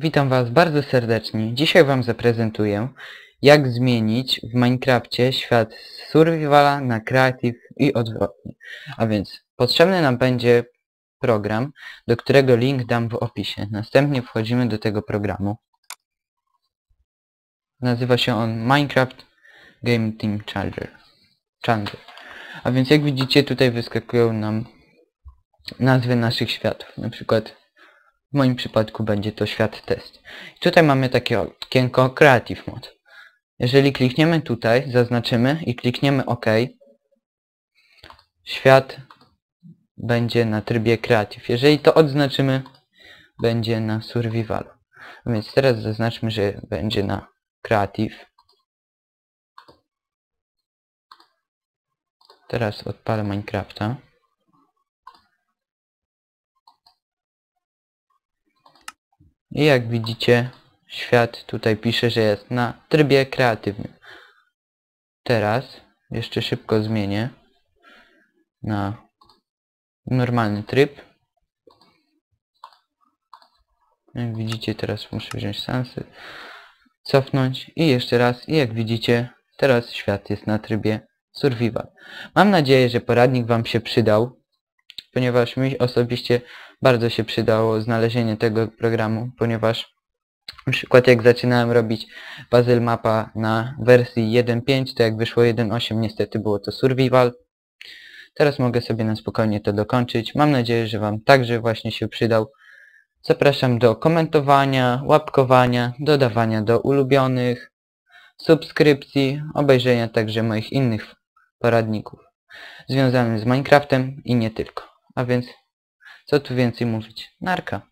Witam Was bardzo serdecznie. Dzisiaj Wam zaprezentuję, jak zmienić w Minecrafcie świat z Survivala na Creative i odwrotnie. A więc potrzebny nam będzie program, do którego link dam w opisie. Następnie wchodzimy do tego programu. Nazywa się on Minecraft Game Team Changer. Changer. A więc jak widzicie tutaj wyskakują nam nazwy naszych światów. Na przykład w moim przypadku będzie to świat test. I tutaj mamy takie okienko Creative Mode. Jeżeli klikniemy tutaj, zaznaczymy i klikniemy OK, świat będzie na trybie Creative. Jeżeli to odznaczymy, będzie na Survival. Więc teraz zaznaczmy, że będzie na Creative. Teraz odpalę Minecrafta. I jak widzicie, świat tutaj pisze, że jest na trybie kreatywnym. Teraz jeszcze szybko zmienię na normalny tryb. Jak widzicie, teraz muszę wziąć sensy, cofnąć i jeszcze raz. I jak widzicie, teraz świat jest na trybie survival. Mam nadzieję, że poradnik Wam się przydał, ponieważ mi osobiście bardzo się przydało znalezienie tego programu, ponieważ na przykład jak zaczynałem robić Puzzle Mapa na wersji 1.5, to jak wyszło 1.8 niestety było to Survival. Teraz mogę sobie na spokojnie to dokończyć. Mam nadzieję, że Wam także właśnie się przydał. Zapraszam do komentowania, łapkowania, dodawania do ulubionych, subskrypcji, obejrzenia także moich innych poradników związanych z Minecraftem i nie tylko. A więc co tu więcej mówić? Narka.